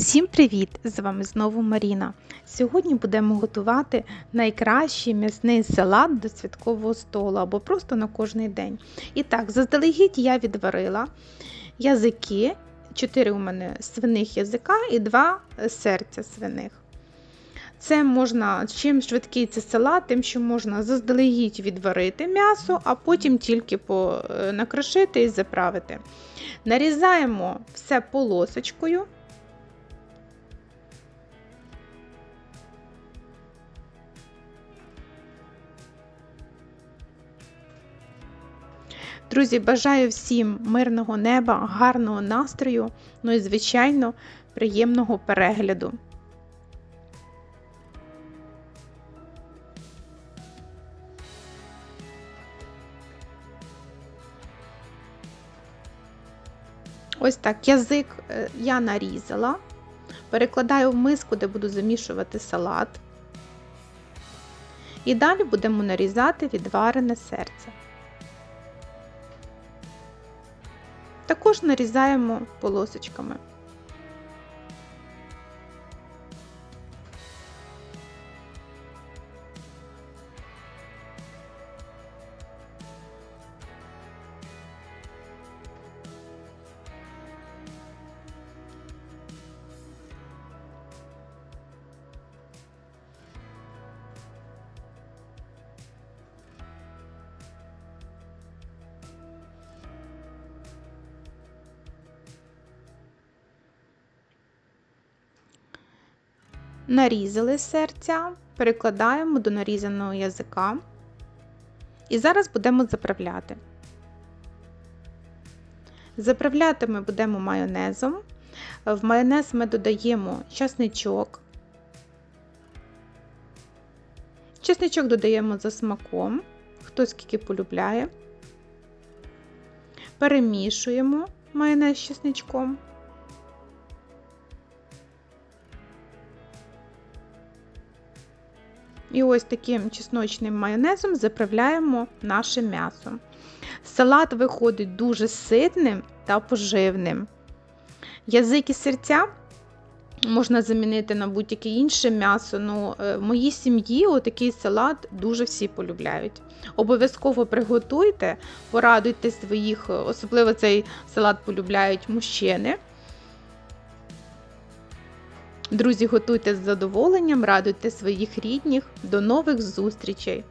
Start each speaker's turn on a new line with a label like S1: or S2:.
S1: Всім привіт! З вами знову Маріна. Сьогодні будемо готувати найкращий м'ясний салат до святкового столу або просто на кожний день. І так, заздалегідь я відварила язики, 4 у мене свиних язика і 2 серця свиних. Це можна, чим швидкий це салат, тим, що можна заздалегідь відварити м'ясо, а потім тільки е, накрошити і заправити. Нарізаємо все полосочкою. Друзі, бажаю всім мирного неба, гарного настрою, ну і, звичайно, приємного перегляду. Ось так язик е, я нарізала, перекладаю в миску, де буду замішувати салат. І далі будемо нарізати відварене серце. Також нарізаємо полосочками. Нарізали серця, перекладаємо до нарізаного язика. І зараз будемо заправляти. Заправляти ми будемо майонезом. В майонез ми додаємо часничок. Часничок додаємо за смаком, хто скільки полюбляє. Перемішуємо майонез з часничком. І ось таким чесночним майонезом заправляємо наше м'ясо. Салат виходить дуже ситним та поживним. Язик і серця можна замінити на будь-яке інше м'ясо. Ну, В моїй сім'ї отакий салат дуже всі полюбляють. Обов'язково приготуйте, порадуйте своїх, особливо цей салат полюбляють мужчини. Друзі, готуйте з задоволенням, радуйте своїх рідних. До нових зустрічей!